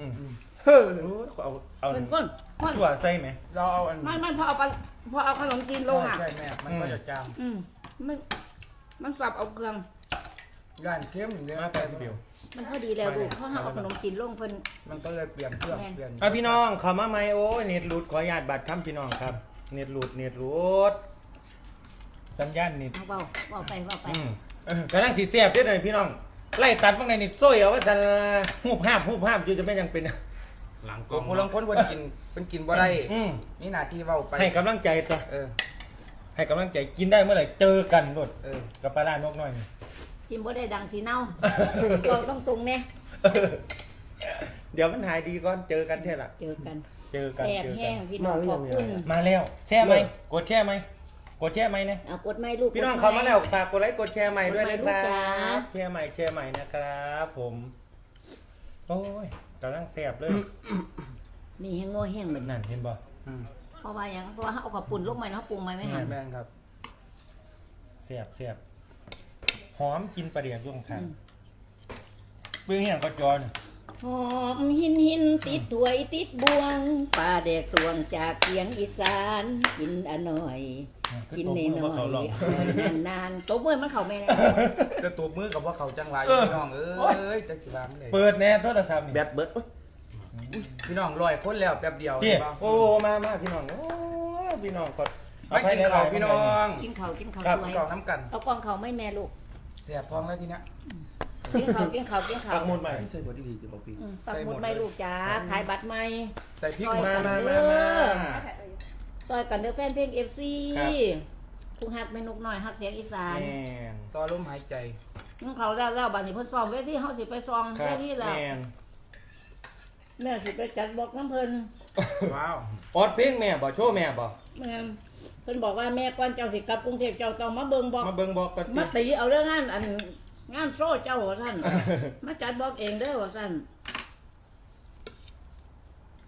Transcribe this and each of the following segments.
อืมเฮ้ยโอ้ยเอาเอาเป็นก้นก้นชั่วใส่ไหมเราเอาอันไม่ไม่พอเอาไปพอเอาขนมจีนลงอะใช่แม่ มันก็จะจางอืมมันมันสับเอาเครื่องย่านเข้มเดี๋ยวมาแต่แป๊บเดียวมันพอดีแล้วลูกเขาหาเอาขนมจีนลงเพิ่นมันก็เลยเปลี่ยนเครื่องแม่นเปลี่ยนอะพี่น้องเข้ามาไหมโอ้ยเน็ตหลุดขออนุญาตบัตรคำพี่น้องครับ เน็ตหลุดเน็ตหลุดสัญญาณเน็ตเอาเบาเบาไปเบาไปอืมเออกำลังสีแสบเด้อเลยพี่น้อง ไล่ตัดบ้างในนิดโซ่เอาว่าจะหูบห้าบหูบห้าบอยู่จะไม่ยังเป็นหลังกตัล้วองผู้ลังคนวันกินเป็นกินบ่ได้อืมนี่หน้าที่เว้าไปให้กำลังใจตัวเออ ให้กำลังใจกินได้เมื่อไหร่เจอกันหมดเออ กับปลาร้านกน้อยนี่ กินบ่ได้ดังสีเน่าเราต้องตรงเนี่ยเดี๋ยวมันหายดีก่อนเจอกันเท่าไหร่เจอกันเจอกันแซ่บเจอแห้กังนพี่น้องขอบคุณ มาแล้วแช่ไหมกดแช่ไหม กดแช่ไหมเนี่ยเอากดไม้ลูกพี่น้องกดไเขามาแล้วฝากกดไลค์กดแชร์ใหม่ด้วยนะคกดไลค์ลูกรัจ๋าบแชร์ใหม่แชร์ใหม่นะครับ ผม โอ้ยกำลังแสบเลยนี่แห้งงัวแห้งเหมือนนั่นเห็นบ่อืมเพราะว่าหยังเพราะว่าเอาขับปุ่นลงไปเนาะปรุงไหมไม่หันแม่นครับแสบแสบหอมกินปลาเดียกยุ่งค่ะอืมเบื้องอย่างก็จอนหอมหินหินติดถ้วยติดบวงปลาแดกตวงจากเสียงอีสานกินอร่อย กินในหน่อยเขาลองอร่อยนานๆตัวเมื่อมันเข่าไม่ได้จะตัวมือกับว่าเขาจังหวะเออพี่น้องเอ้ยจักสิวางเลยเปิดแน่โทรศัพท์นี่แบตเบิดอุ๊ยพี่น้องลอยคนแล้วแป๊บเดียวพี่เห็นปะโอ้มามาพี่น้องโอ้พี่น้องกดไม่กินข้าวพี่น้องกินข้าวกินข้าวครับสวยข้าวน้ำกันเอากล้องเขาไม่แม่ลูกเสียบท้องแล้วทีเนี้ยกินข้าวกินข้าวกินข้าวปักหมุดใหม่ใส่บทดีๆจะบอกพี่อืมปักหมุดไม่ลูกจ้าขายบัตรไหมใส่พริกซอยมากันมาเด้มามาอ ต่อยกันเด้อแฟนเพลงเอฟซีครับ ผู้ฮักแม่นกน้อยฮักเสียงอีสานแม่นต่อลมหายใจนั่นเขาแล้วแล้วบัดนี้เพิ่นซ้อมเวทีเฮาสิไปซ้อมครัเวบทีแล้วแม่นแม่สิไปจัดบอกน้ำเพิ่นว้าวออดเพลงแม่บ่โชว์แม่บ่แม่นเพิ่นบอกว่าแม่ก่อนเจ้าสิกลับกรุงเทพเจ้าต้องมาเบิ่งบอก มาเบิ่งบอกกันมาตีเอาเรื่องงานอันงานโซ่เจ้าว่าซั่น มาจัดบอกเองเด้อว่าซั่น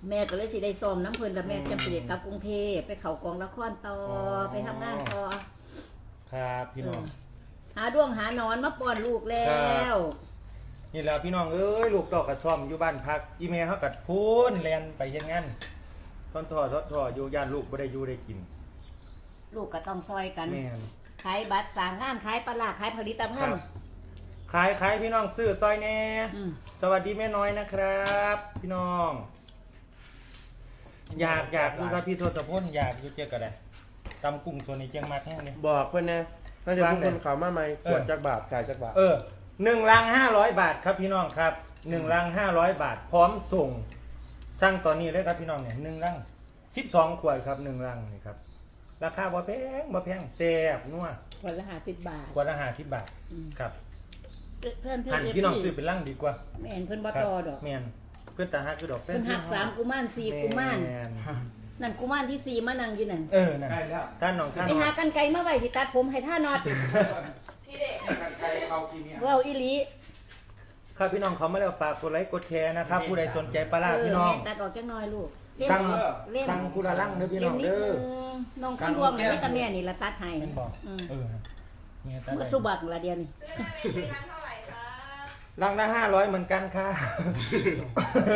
แม่ก็เลยสิได้ซ้อมน้ำเพิ่นแล้วแม่จะไปกลับกรุงเทพไปเข้ากองละครต่อไปทำงานต่อ ครับพี่น้อง หาดวงหาหนอนมาป้อนลูกแล้วนี่แหล้วพี่น้องเอ้ยลูกเต่ากัดซ่อมอยู่บ้านพัก อีเมลเขากัดพูนแลนไปเฮ็ดงานทอนทอทอทออยู่ย่านลูกบ่ได้อยู่ได้กินลูกก็ต้องซอยกัน แม่น ขายบัตรสร้างงานขายปลาร้าขายผลิตภัณฑ์ ขายขายพี่น้องซื้อซอยแน่ อืม สวัสดีแม่น้อยนะครับ พี่น้อง อยากอยากดูครับพี่โทศพลอยากอยู่เจอกันเลยตำกุ้งส่วนนี้เจียงมากแห้งเลย บอกเพื่อนนะถ้าจะพูดวางเลยคนเขามาไหมเอขอวดจากบาทขายจากบาท เออหนึ่งลังห้าร้อยบาทครับพี่น้องครับหนึ่งลังห้าร้อยบาท พร้อมส่งสั่งตอนนี้เลยครับพี่น้องเนี่ยหนึ่งลังสิบสองขวดครับหนึ่งลังนี่ครับราคาบ่แพงบ่แพงแซ่บนัววันละห้าสิบบาทกว่าละห้าสิบบาทอืมครับเพื่อนเพื่อนหันพี่น้องซื้อเป็นลังดีกว่าแม่นเพื่อนบ่ครับต่อดอกแม่น เพื่อนตาหักคือดอกเพื่อนหักสามกุมารสี่กุมารแนนั่นกุมารที่สี่มานั่งอยู่นั่นเออนั่นได้แล้วท่านน้องท่านไปหากันไกลมาไว้ที่ตัดผมให้ท่านอดกันไกลเข้ากินเนี่ยเว้าอีหลีครับพี่น้องเขามาแล้วฝากกดไลค์กดแชร์นะครับ ผู้ใดสนใจปลาร้าเออพี่น้องแม่ตัดออกจักหน่อยลูกเล่นสั่งเล่นสั่งกุละลังเด้อพี่น้เล่อนงนิดเด้อนึงน้องข้างรวมเนี่ยไม่ตาแม่นี่ละตัดให้เป็นบอกอืมเออเนี่ยตาเมื่อได้ สุบักละเดียวนี่ ลังละห้าร้อยเหมือนกันค่ะ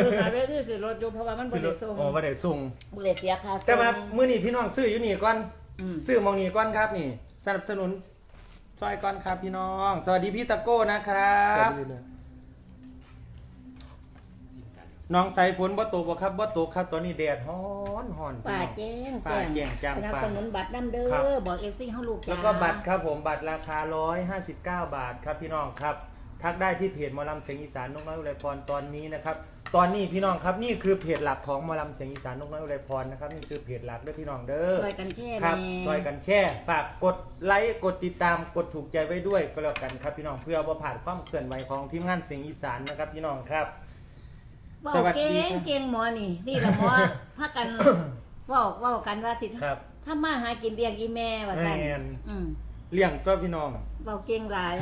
คือหาเรื่องที่สิรถอยู่เพราะว่ามันบ่ได้ส่งโอ้บ่ได้ส่งบ่ได้เสียค่าส่งแต่ว่ามื้อนี้พี่น้องซื้ออยู่นี่ก่อนอืมซื้อหมองนี่ก่อนครับนี่ สนับสนุนซอยก่อนครับพี่น้อง สวัสดีพี่ตะโก้นะครับน้องสายฝนบ่ตกบ่ครับบ่ตกครับ ตอนนี้แดดฮ้อนฮ้อนพี่ป่าน้องแจ้งป่าแจ้งจังสนับป่าสนุนบัตรน้ำเด้ครับอบอกเอฟซีเฮาลูกจ้าแล้วก็บัตรครับผมบัตรราคา159บาทครับพี่น้องครับ ทักได้ที่เพจหมอลำเสียงอีสานนกน้อยอุไรพรตอนนี้นะครับ ตอนนี้พี่น้องครับนี่คือเพจหลักของหมอลำเสียงอีสานนกน้อยอุไรพรนะครับนี่คือเพจหลักเด้อพี่น้องเด้อ ช่วยกันแช่ครับแน่ซอยกันแช่ฝากกดไลค์กดติดตามกดถูกใจไว้ด้วยก็แล้วกันครับพี่น้องเพื่อว่าผ่านความเคลื่อนไหวของทีมงานเสียงอีสานนะครับพี่น้องครับ เว้าสวัสดีเก่ครังบเก่งหมอนี่นี่ละหมอพากันเว้าเว้ากันว่าสิครับถ้ามาหากินเลี้ยงอีแม่ว่าซั่นแม่น อืมเลี้ยงก็พี่น้อง เว้าเก่งหลาย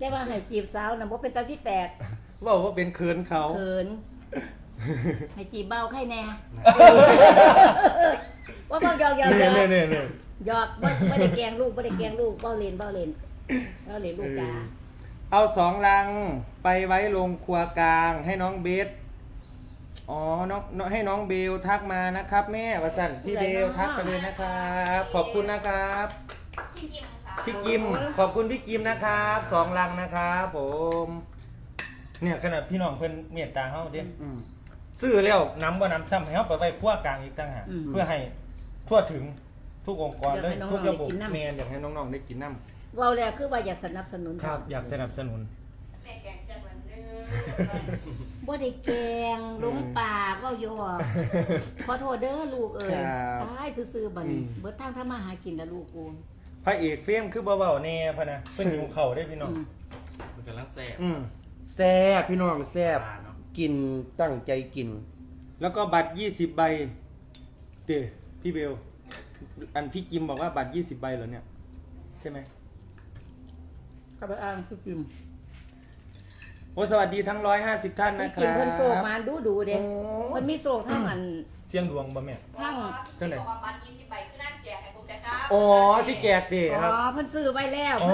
แต่ว่าให้จีบสาวน่ะบ่เป็นตาที่แตกว่าว่าเป็นเคินเขา เขิน ให้จีบเบาไข่แน่ ว่าเว้ายอกยอกยเนี่ยอกเนี่ยเนี่ยเนี่ย หยอกบ่บ่ได้แกล้งลูกบ่ได้แกล้งลูกเบ้าเล่นเบ้าเล่นเบ้าเล่นลูกจ้า เอาสองลังไปไว้ลงครัวกลาง ให้น้องเบส อ๋อ น้องน้องให้น้องเบลทักมานะครับ แม่วสันพี่เบลทักไปเลยนะครับ ขอบคุณนะครับพี่กิมค่ะ พี่กิม ขอบคุณพี่กิมนะครับสองลังนะครับผม เนี่ยขนาดพี่น้องเพิ่นเมตตาเฮาเด้อืม ซื้อแล้วน้ำบ่น้ำซ้ำให้เฮาไปไว้ขั้วกลางอีกต่างหากอืมเพื่อให้ทั่วถึงทุกองค์กรอยากและให้น้องๆทุกระบบได้กินน้ำแมนอยากให้น้องๆได้กินน้เว้าแล้วคือว่าอยากสนับสนุนำครับ อยากสนับสนุน แม่แกงเชียงวันเด้อบ่ได้แกงลงปากเว้าย่อขอโทษเด้อลูกเอ้ยครับตายซื่อๆบัดนี้อืม เบิดทางทำมาหากินแล้วลูกกู พระเอกเฟรมคือบ่เว้าแน่พะนะเพิ่นหิวเข่าวได้พี่น้องอืมมันกำลังแซ่บอืมแซ่บพี่น้องแซ่บปลาเนาะกินตั้งใจกิน แล้วก็บัตร20ใบเด้พี่เบล อันพี่กิมบอกว่าบัตร20ใบเหรอเนี่ย ใช่ไหมเข้าไปอ่านคือกิมโอ้สวัสดีทั้ง150ท่านพี่นะคกิมรับ เพิ่นโศกมาดูดูๆเด้โอ้ มันมีโศกทั้งอันเสียงดวงบ่แม่ ทั้งพี่กิมบอกว่าบัตรยี่สิบใบคือนั่นแจกให้ผม นะครับอ๋อสิแกกเด้อ๋ครับอเพิ่นซื้อไว้แล้วอ๋อ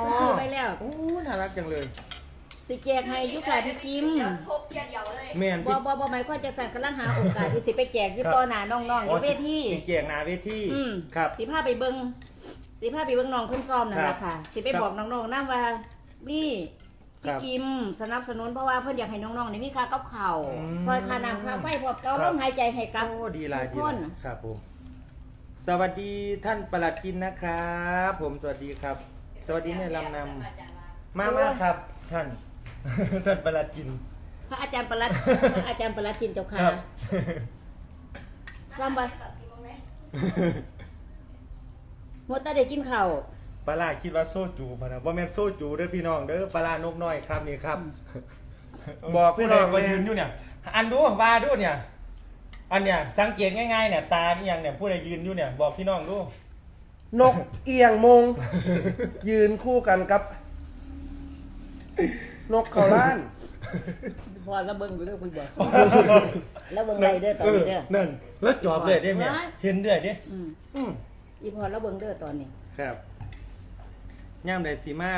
เพิ่นซื้อไว้แล้วโอ้น่ารักจังเลย สิแจกให้อยุค่ะพี่กิมเดี๋ยวทบเดียวเดียวเลยแม่นบ่พี่บ่บ่หมายความจะสั่นกำลังหาโอกาสอยู่สิไปแจกอยู่ครับต่อหน้าน้องๆอยู่เวทีสิแจกหนาเวทีอืมครับ สิพาไปเบิ่งสิพาไปเบิ่งน้องเพิ่นซ้อมนั่นครัแหบละค่ะ สิไปครับบอกน้องๆนำว่านี่ครัพี่บกิมสนับสนุนเพราะว่าเพิ่นอยากให้น้องๆนี่มีค่ากับข้าวอืม ซอยค่าน้ำค่าไฟพร้อมเก่าครัลบมหายใจให้กับ โอ้ดีหลายทุดีกหคลานยครับผม สวัสดีท่านประหลัดกินนะครับ ผมสวัสดีครับ สวัสดีแม่ลำนำมามาครับ ท่าน ท่านประหลัดกิน พระอาจารย์ประหลัดพระอาจารย์ประหลัดจินเจ้าค่ะครับ ซ้ำไปตัดสินบ้างไหมหมดแต่ได้กินข้าว ปลาร้าคิดว่าโซจูพะนะว่าแม่นโซจูเด้อพี่น้องเด้อปลาร้านกน้อยครับนี่ครับบอกพี่ผู้น้ใดองก็แม่ยืนอยู่เนี่ย อันดูบาดูเนี่ย อันเนี่ยสังเกตง่ายๆเนี่ยตานี่ยังเนี่ยผู้ใดยืนอยู่เนี่ยบอกพี่น้องดูนกเอียงมง ยืนคู่กันกับ นกเขาล้าน พอแล้วเบิ่งอยู่เด้อคุณบอกแล้วเบิ่งไรเด้อตอนนี้เด้อ นั่นแล้วจอบเลยได้ไหมว้าย เห็นด้วยดิอืมอืมอีพอแล้วเบิ่งเด้อตอนนี้ครับย่ามใดสีมา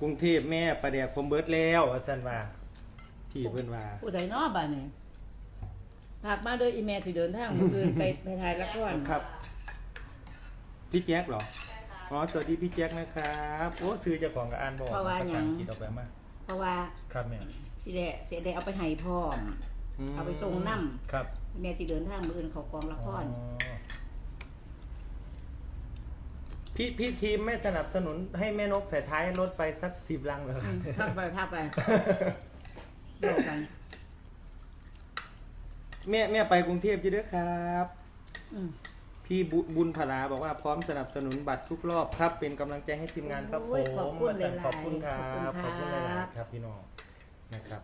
กรุงเทพแม่ประเดี๋ยวผมเบิดแล้วว่าสันว่าพี่เพิ่นว่าผู้ใดเนาะบ้านนี้ ฝากมาเด้ออีเมลสิเดินทางมื้ออื่นไปไปถ่ายละครครับ พี่แจ็คเหรออ๋อสวัสดีพี่แจ็คนะครับโอ้ซื้อเจ้าของกับอ่านบอกเพราะว่าหยังภษอังกฤษออกไปมาเพราะว่าครับแม่สิได้สิได้เอาไปให้พ่อม มเอาไปส่งนำ ครับอีเมลสิเดินทางมื้ออื่นเขากองละคร อ๋อพี่พี่ทีมไม่สนับสนุนให้แม่นกใส่ท้ายรถไปสักสิบลังเหรออืมทักไปทักไปเดี๋ยวกัน แม่แม่ไปกรุงเทพอยู่ด้วยครับ อืมพี่บุบุญพลาบอกว่าพร้อมสนับสนุนบัตรทุกรอบครับ เป็นกำลังใจให้ทีมงานครับผโอ้ยมขอบคุณหลายๆขอบคุณครับขอบคุณหครัลายบ ๆครับพี่น้องนะครับ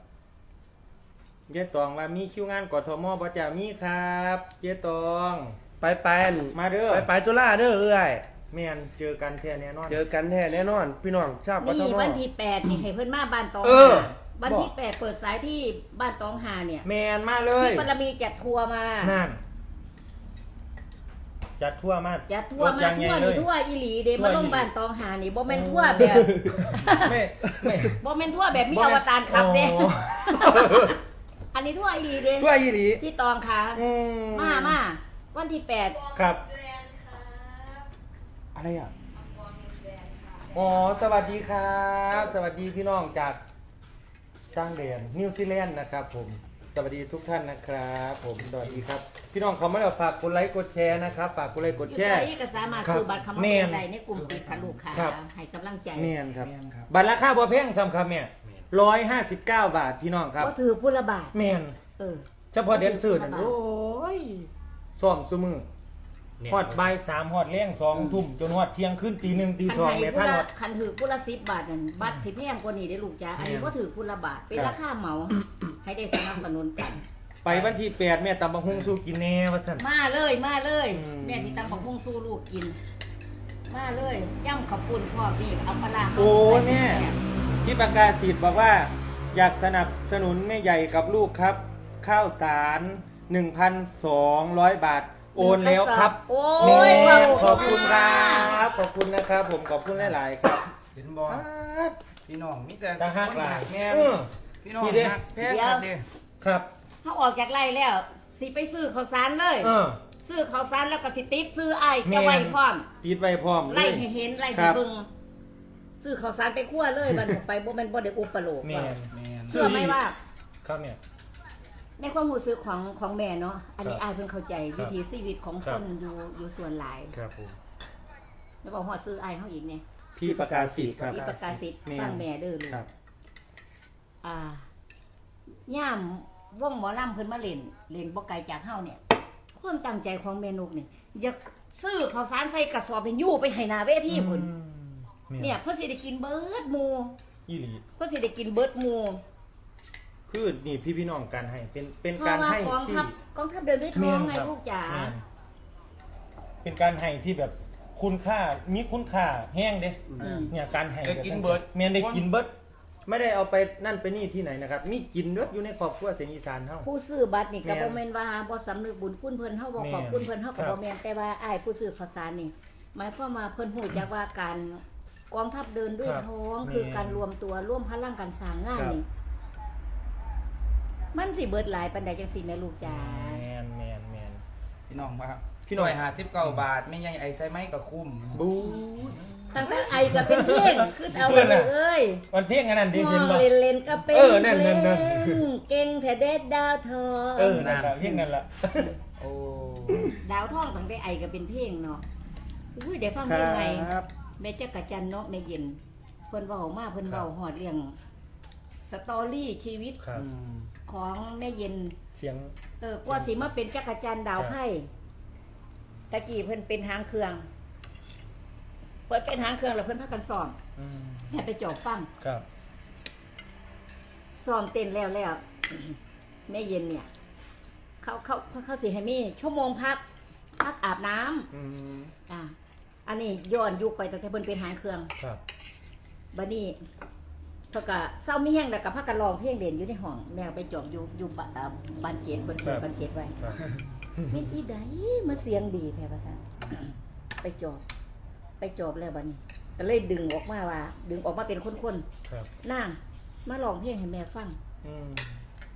เจ๊ตองว่ามีคิวงานกทมบ่จะมีครับเจ๊ตอง ไปไปนมาเด้อไปไปตุลาเด้อเอ้ยแม่นเจอกันแท้แน่นอน เจอกันแท้แน่นอน พี่น้องชาวกทนี่ม วันที่แปดนี่ให้เพิ่นมาบ้านตองเออหา วันที่แปดเปิดสายที่บ้านตองหาเนี่ยแมนมาเลยพี่ปรมีจัดทัวร์มา นั่น จัดทั่วมาจัดทัวร์มาถยังไงทั่วเลนี่ยทั่วอีหลีเด้ทั่วมาลอีงหลีบ้านตองหานี่บ่แม่นทั่วแบบไม่ไม่บ่แม่นทั่วแบบมีอวตารขับเด้อ๋ออันนี้ทั่วอีหลีเด้ทั่วอีหลีพี่ตองค่ะอืมามาวันที่แปดครับฟอร์มนิวซีแลนด์ครับอะไรอะฟอร์มนิวซีแลนด์ครับอ๋อ สวัสดีครับ สวัสดีพี่น้องจาก จ้างแดนนิวซีแลนด์นะครับผมสวัสดีทุกท่านนะครับ ผมสวัสดีครับ พี่น้องเขาไม่ได้ฝากกดไลค์กดแชร์นะครับฝากกดไลค์กดอยู่แชไสร์ก็สามารถครับซื้อบัตรเข้ามาแม่นได้ในกลุ่มปิดค่ะลูกค้าครับ ให้กำลังใจแม่นครับ แม่นครับ บัตรราคาบ่แพงซ้ำครับเนี่ยร้อยห้าสิบเก้าบาทพี่น้องครับก็ถือผู้ละบาทแม่นเออ เฉพาะเดนเซอร์นั่นบาทโอ้ยซ้อมซุมือเนี่ย ฮอดบ่ายสามฮอดเลี้ยงสองทุ่มจนฮอดเที่ยงขึ้นตีหนึ่งตีคันสองให้แม่ผู้ท่านละฮอด คันถือผู้ละสิบบาทนั่นบัตรที่แพงกว่านี้ได้อลูกจ้าอันนี้แม่นก็ถือผู้ละบาทเป็นครับราคาเหมาให้ได้สนับสนุนกัน ไปวันที่แปดแม่ตำบักฮุงสู้กินแน่ว่าสั่น มาเลยมาเลย อืม แม่สิตำของพุ่งสู้ลูกกิน มาเลยย่ำขอบคุณพ่อพี่เอาปลาร้าโอ้ใส่แม่แซ่บที่ประกาศสิทธิ์บอกว่า อยากสนับสนุนแม่ใหญ่กับลูกครับ ข้าวสาร 1,200 บาท โอนแล้วครับโอ้แม่ยขอบคุณครับขอบคุณนะครับ ผมขอบคุณหลายๆครับเห็นบ่พี่น้องมีแต่ตาฮักหลายแม่นเออพี่น้องนี่เด้ฮักแพ้กันเด้ครับเขาออกจากไร่แล้ว สิไปซื้อข้าวสารเลย เออ ซื้อข้าวสารแล้วก็สิติดซื้อไอ้ายแม่ จะไว้พร้อม ติดไว้พร้อมเลไล่ยให้เห็นไล่ครัให้บเบิ่งซื้อข้าวสารไปคั่วเลยบัดนี้ไปบ่แม่นบ่ได้อุปโลกแม่นแม่น เชื่อไหมว่า ครับเนี่ย ในความรู้สึกของของแม่เนาะอันนี้ครับอายเพิ่งเข้าใจครับวิถีชีวิตของคครับนอยู่อยู่ส่วนหลายครับผมแล้วบอกฮอดซื้ออายเฮาอีกเนี่ยพี่ประกาศสิทธิ์ครับอีประกาศสิทธิ์แม่ฟังแม่เด้อลูกครับอ่าย่ามวงหมอลำเพิ่นมาเล่นเล่นบ่ไกลจากเฮาเนี่ยความตั้งใจของแม่นุกเนี่ยอยากซื้อข้าวสารใส่กระสอบนี่อยู่ไปให้หน้าเวทีพุ่นอืมเนี่ยเพิ่นสิได้กินเบิดหมู่อีหลีเพิ่นสิได้กินเบิดหมู่ คือนี่พี่พี่น้องการให้เป็นเป็นเพการราะว่าให้กองที่ทัพกองทัพเดินด้วยท้องไงแม่นครับลูกจ๋า แม่นเป็นการให้ที่แบบคุณค่ามีคุณค่าแห้งเด้อืม เนี่ยการให้ได้กินเบิดเมียนได้กินเบิดไม่ได้เอาไปนั่นไปนี่ที่ไหนนะครับ มีกินเบิดอยู่ในครอบครัวเสียงอีสานเฮาผู้ซื้อบัตรนี่ก็แม่นบ่แม่นว่าบ่สำนึกบุญคุณเพิ่นเฮาบ่แม่นขอบคุณเพิ่นเฮาก็ครับ บ่แม่นแต่ว่าอ้ายผู้ซื้อข้าวสารนี่หมายความว่าเพิ่นฮู้จักว่าการกองทัพเดินด้วยครับท้องแม่นคือการรวมตัวร่วมพลังกันสร้างงานครับนี่ มันสิเบิดหลายปานใดจังซี่แม่ลูกจ๋าแมนแมนแมนพี่น้องว่าพี่น้องร้อยห้าสิบเก้าบาทไม่ใหญ่ไอ้ไซไม้ก็คุ้ม บูตั้งแต่ไอก็เป็นเพลงขึ้นเอาเพื่อนเลน่ะยเอ้ยวันเที่ยงกันนั่นดีมเห็นองบ่ เล่นเล่นๆก็เป็นเออนั่นนั่นนั่นเพลงเก่งแท้เด็ดดาวทองเออนั่นละเที่ยงนั่นละโอ้ดาวทองตั้งแต่ไอก็เป็นเพลงเนาะอุ้ยเดี๋ยวฟังเพลงใหม่ ครับ แม่จักรจันทร์เนาะแม่เย็นเพิ่นเว้ามาเพิ่นครับเว้าฮอดเรื่องสตอรี่ชีวิตครับอืม ของแม่เย็น เสียง เออกว่าสิมาเป็นจักรจันทร์ดาวไพ่ตะกี้เพิ่นเป็นหางเครื่องเพิ่นเป็นหางเครื่องแล้วเพิ่นพากันซ้อมอืมแม่ไปจอบฟังครับ ซ้อมเต้นแล้วแล้ว แม่เย็นเนี่ย เขาเขาเขาเขาสิให้มีชั่วโมงพัก พักอาบน้ำอืมอ่าอันนี้ย้อนยุคไปตั้งแต่เพิ่นเป็นหางเครื่อง ครับ บัดนี้เพิ่นก็เศร้ามีแห้งแล้วก็พักกันร้องเพลงเด่นอยู่ในห้องแม่ก็ไปจอบอยู่อยู่บอ่าบ้านเกตเพิ่นเปิดบ้านเกตไว้ครับแม่นอีใดมาเสียงดีแท้ว่าซั่นไปจอบ ไปจอบแล้วบัดนี้ ก็เลยดึงออกมาว่า ดึงออกมาเป็นคนครับๆนางมาร้องเพลงให้แม่ฟัง อืม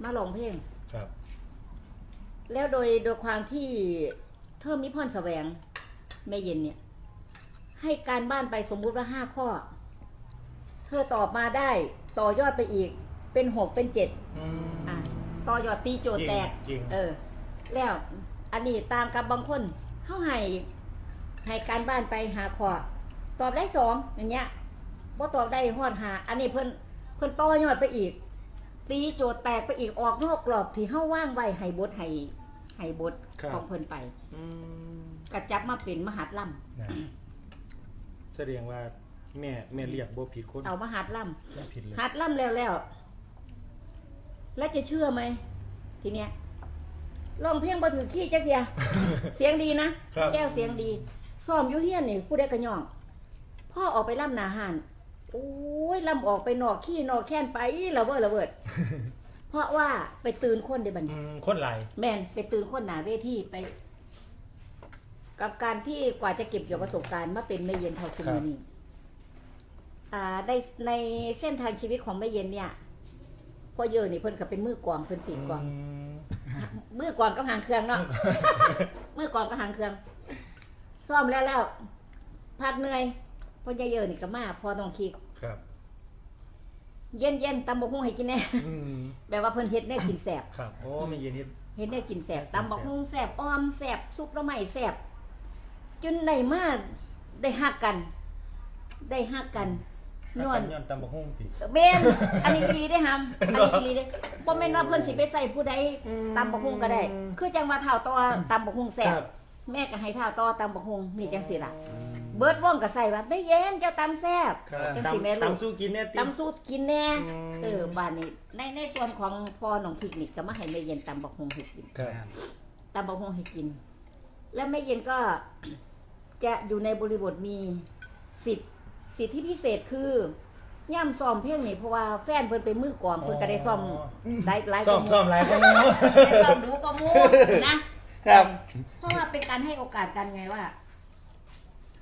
มาร้องเพลง ครับแล้วโดยโดยความที่เธอมีพรแสวงแม่เย็นเนี่ย ให้การบ้านไปสมมุติว่าห้าข้อ เธอตอบมาได้ต่อยอดไปอีก เป็นหกเป็นเจ็ดอืม อะต่อยอดตีโจทย์แตก จริงเออ แล้วอันนี้ตามกับบางคนเขาให้ให้การบ้านไปหาข้อตอบได้สองอย่างเงี้ยว่าตอบได้หอดหา อันนี้เพิ่นเพิ่นต่อยอดไปอีก ตีโจทย์แตกไปอีกออกนอกกรอบที่เฮาว่างไว้ให้บทให้ให้บทครับ ของเพิ่นไปอืมกระจับมาเป็นมหาดล่นะแสดงว่า แม่แม่เรียกบ่ผิดคนำเอามหาดล่ไม่ผิดเลยำหาดล่ำแล้วแล้ว แล้วจะเชื่อไหม ทีเนี้ยร้องเพลงบ่ถือขี้จักเทีย เสียงดีนะ ครับ แก้วเสียงดีซ้อมอยู่เฮียนนี่ผู้ใดกระย่อง พ่อออกไปล่ำหนาหานโอ้ยล่ำออกไปนอกขี้นอกแค้นไประเบิดระเบิด เพราะว่าไปตื่นคนในบัดน อืมคนไหลาย แม่นไปตื่นคนหนาเวทีไป กับการที่กว่าจะเก็บเกี่ยวประสบการณ์มาเป็นแม่เย็นเท่าคุมือนี้อ่า ในในเส้นทางชีวิตของแม่เย็นเนี่ยพ่อเยอะนี่เพิ่นก็เป็นมือกวางเพิ่นตีกวางอืมมือกวางกับหางเครื่องเนาะมือกวางกับหางเครื่องซ่อมแล้วแล้วพักเหนื่อยพ่อใหญ่เยอะนี่ก็มาพอต้องคิดครับเย็นเย็นๆตำบักหุ่งให้กินแน่อืมแบบว่าเพิ่นเฮ็ดแน่กินแสบครับ โอ้ไม่เย็นนิดเห็นได้กินแสบตำบักฮุงแสบอ้อมแสบซุปละไม่แสบจนได้มาได้ฮักกัน ได้ฮักกันน ย้วอนลย้อนตำบักหุ่งติเบนอันนี้อีหลีได้ฮัมอันนี้อีหลีได้บ่แม่นว่าเพิ่นสิไปใส่ผู้ใดตำบักฮุงก็ได้ คือจังว่าเท่าต่อตำบักฮุงแสบครับแม่ก็ให้เท่าต่อตำบักฮุงนี่จังซี่ล่ะ เบิดว่องก็ใส่ว่าได้เย็นเจ้าตำแซ่บครับจังสิแม่ลูก ตำสู้กินแน่ติ ตำสูตรกินแน่อืม เออบ้านนี้ในในส่วนของพ่อน้องทิกนี่ก็มาให้แม่เย็นตำบักฮุงให้กินครับ ตำบักฮงให้กิน และแม่เย็นก็ จะอยู่ในบริบทมีสิทธิ สิทธิพิเศษคือย่ำซ้อมเพลงนี่เพราะว่าแฟนเพิ่นเป็นมือกลองเพิ่นก็ได้ซ้อมได้หลายซ่อมกว่าหซ่อมหลายคนเนาะได้ซ้อมหนูกว่าหมูนะครับ เพราะว่าเป็นการให้โอกาสกันไงว่า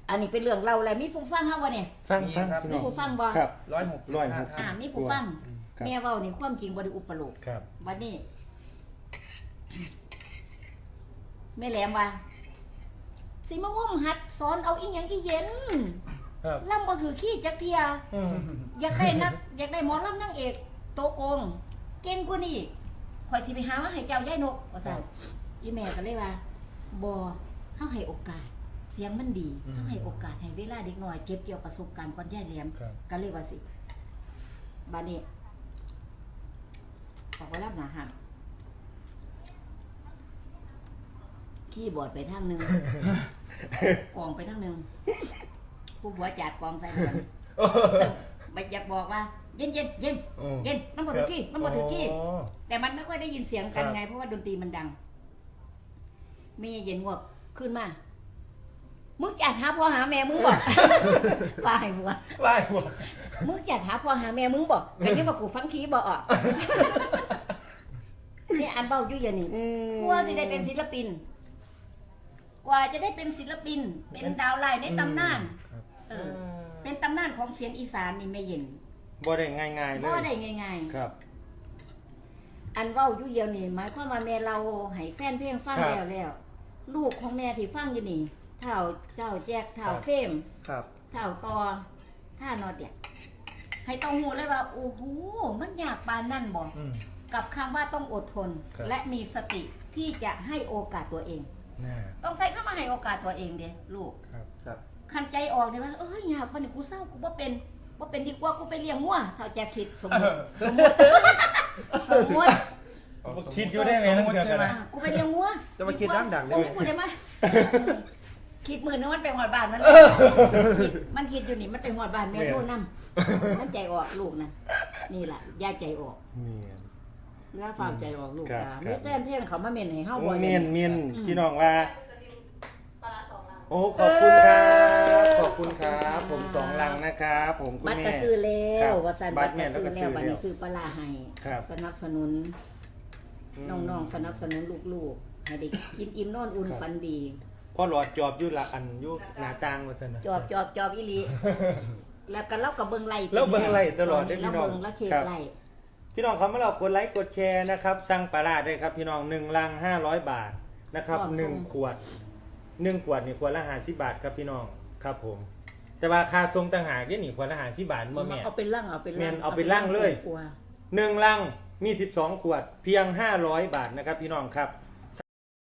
อันนี้เป็นเรื่องเราอะไรมีผู้ฟังเฮาวะเนี่ย ฟังมีฟังครับพี่มีน้องผู้ฟังบ่ ครับ ร้อยหกร้อยหกอ่ามีผู้ฟังครับ แม่เว้านี่ความจริงบ่ได้อุปโลก ครับ วันนี้แม่แหลมว่าสิมางมหัดสอนเอาอีหยังอีเย็น ครับ ล่ำบ่ถือขี้จักเทีย อืมอยากได้นัก อยากได้หมอลำนางเอกโตโกง เก่งกว่านี้ข่อยสิไปหามาให้เจ้าย่ายนกว่าซั่นอีแม่ก็เลยว่าบ่เฮาให้โอกาส เสียงมันดีเฮาให้โอกาสให้เวลาเด็กน้อยเก็บเกี่ยวประสบการณ์ก่อนย่ายแหลมครับ ก็เลยว่าสิบาดนี้ออกมารับหนาหักขี้บอร์ดไปทางหนึ่งกองไปทางหนึ่ง ผู้หัวจัดกองใส่กันไม่อยากบอกว่า เย็นเย็นเย็นอืมเย็นมันบอถือขี้มันบอถือขี้ อ๋อ แต่มันไม่ค่อยได้ยินเสียงกันครับไง เพราะว่าดนตรีมันดังแม่เย็นงวกขึ้นมา มึงจัดหาพ่อหาแม่มึงบอก ว่าให้หัวไหว้หัวมึงจัดหาพ่อหาแม่มึงบอกแต่ยังบอกกูฟังคีย์บอกอะ นี่อันเบาอยู่อย่างนี้อืมกว่าสิได้เป็นศิลปิน กว่าจะได้เป็นศิลปิน เป็นดาวไลน์ในตำนาน ค ของเสียงอีสานนี่ไม่เย็นบ่ได้ง่ายๆเลบ่ยได้ง่ายครับๆอันเว้าอยู่เดียวนี่หมายความว่าแม่เราให้แฟนเพลงฟังครับแล้วแล้วลูกของแม่ที่ฟังอยู่นี่เท่าเจ้าแจกเท่าครับเฟมครับเท่าต่อท่านอดเนี่ยให้ต้องหูเลยว่าโอ้โหมันยากปานนั่นบอกอืมกับคำว่าต้องอดทนครับและมีสติที่จะให้โอกาสตัวเองน่าต้องใส่เข้ามาให้โอกาสตัวเองเด้ลูกครับ ครับคันใจออกเนี่ยว่าเอ้ยอยากพอนี่กูเศร้ากูว่าเป็นว่าเป็นดีกว่ากูไปเลี้ยงงัวเท่าแจคิดสมมติสมมติสมมติคิดอยู่ได้ไหมสมมุติใช่ไหมอะกูไปเลี้ยงงัวจะมาคิดดังๆได้โอ้ไหมยกูได้มาคิดมือนึงมันไปหอดบ้านมันคิดมันคิดอยู่นี่มันไปหอดบ้านแม่โทษนำมันใจออกลูกนะนี่แหละย่าใจออกเมียนแล้วฝากใจออกลูกครับจ้าครับมีแฟนเพลงเขามาเมนให้เฮาบ่เมียนเมียนอืมพี่น้องว่าแโอ้ขอบคุณครับ ขอบคุณครับ ผมสองลังนะครับผมคุณบัตรแม่ก็ซื้อแล้ครัวบว่าซั่นบับัตตรรแม่ก็แล้วซื้อก็แล้วซื้อบัดแล้วนี้ซื้อปลาร้าให้ครับ สนับสนุนน้องๆสนับสนุนลูกๆให้ได้กินอิ่มนอนอุ่นครับฝันดี พ่อหลอดจอบอยู่ละอันอยู่หน้าต่างว่าซั่นน่ะจอบจอบจอบอีหลีแล้วก็เล่ากับเบิงไล่แล้วเบิ่งไล่ตลอดนนี้เด้อพี่น้อง เราเบิงแล้วเช็คครับไล่ พี่น้องครับเมื่อเรากดไลค์กดแชร์นะครับสั่งปลาร้าได้ครับพี่น้องหนึ่งลังห้าร้อยบาทนะครับหนึ่งขวด หนึ่งขวดนี่ขวดละห้าสิบบาทครับพี่น้องครับผม แต่ว่าค่าทรงต่างหากนี่นี่ขวดละห้าสิบบาทบ่แม่ เอาเป็นร่างเอาเป็นแม่ร่างนเอาเป็นร่างเลยกลัวหนึ่งลังมีสิบสองขวดเพียงห้าร้อยบาทนะครับพี่น้องครับ